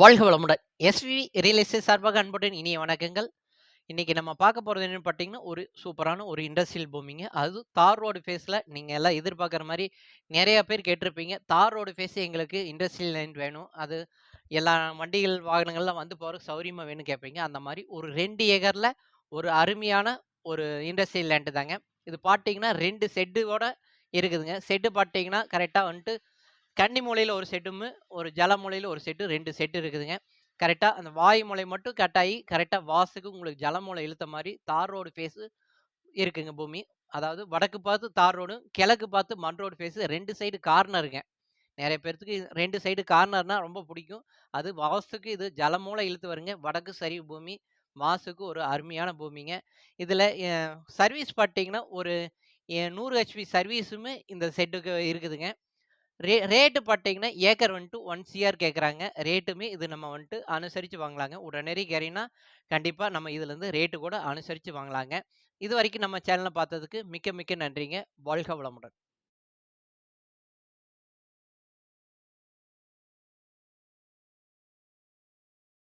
வாழ்க வளமுடன். SV real estate சார்பாக அன்புடன் இனிய வணக்கங்கள். இன்றைக்கி நம்ம பார்க்க போகிறது என்னன்னு பார்த்தீங்கன்னா, ஒரு சூப்பரான ஒரு இண்டஸ்ட்ரியல் பூமிங்க. அதுவும் தார் ரோடு ஃபேஸில் நீங்கள் எல்லாம் எதிர்பார்க்குற மாதிரி நிறையா பேர் கேட்டிருப்பீங்க. தார் ரோடு ஃபேஸ் எங்களுக்கு இண்டஸ்ட்ரியல் லைன் வேணும். அது எல்லா வண்டிகள், வாகனங்கள்லாம் வந்து போகிற சௌரியமாக வேணும்னு கேட்பீங்க. அந்த மாதிரி ஒரு ரெண்டு ஏக்கரில் ஒரு அருமையான ஒரு இண்டஸ்ட்ரியல் லேண்டு தாங்க. இது பார்த்தீங்கன்னா ரெண்டு செட்டுவோட இருக்குதுங்க. செட்டு பார்த்தீங்கன்னா, கரெக்டாக வந்துட்டு கன்னி மூலையில் ஒரு செட்டும் ஒரு ஜல மூலையில் ஒரு செட்டு ரெண்டு செட்டு இருக்குதுங்க. கரெக்டாக அந்த வாய் மூலை மட்டும் கட் கரெக்டாக கரெக்ட்டா உங்களுக்கு ஜல மூலை இழுத்த மாதிரி தார் ரோடு ஃபேஸு இருக்குங்க பூமி. அதாவது வடக்கு பார்த்து தார் ரோடும், கிழக்கு பார்த்து மண் ரோடு ஃபேஸு ரெண்டு சைடு கார்னருங்க. நிறைய பேர்த்துக்கு ரெண்டு சைடு கார்னர்னால் ரொம்ப பிடிக்கும் அது வாசுக்கு இது ஜல மூலை இழுத்து வருங்க. வடக்கு சரிவு பூமி. மாசுக்கு ஒரு அருமையான பூமிங்க. இதில் சர்வீஸ் பார்த்தீங்கன்னா, ஒரு எ 100 ஹெச்பி சர்வீஸுமே இந்த செட்டுக்கு இருக்குதுங்க. ரே ரேட்டு பார்த்தீங்கன்னா, ஏக்கர் வந்துட்டு ஒன் சிஆர் கேட்குறாங்க. ரேட்டுமே இது நம்ம வந்துட்டு அனுசரித்து வாங்கலாங்க. உடனடி கேரின்னா, கண்டிப்பாக நம்ம இதுலேருந்து ரேட்டு கூட அனுசரித்து வாங்கலாங்க. இது வரைக்கும் நம்ம சேனலை பார்த்ததுக்கு மிக்க மிக்க நன்றிங்க. வாழ்க வளமுடன்.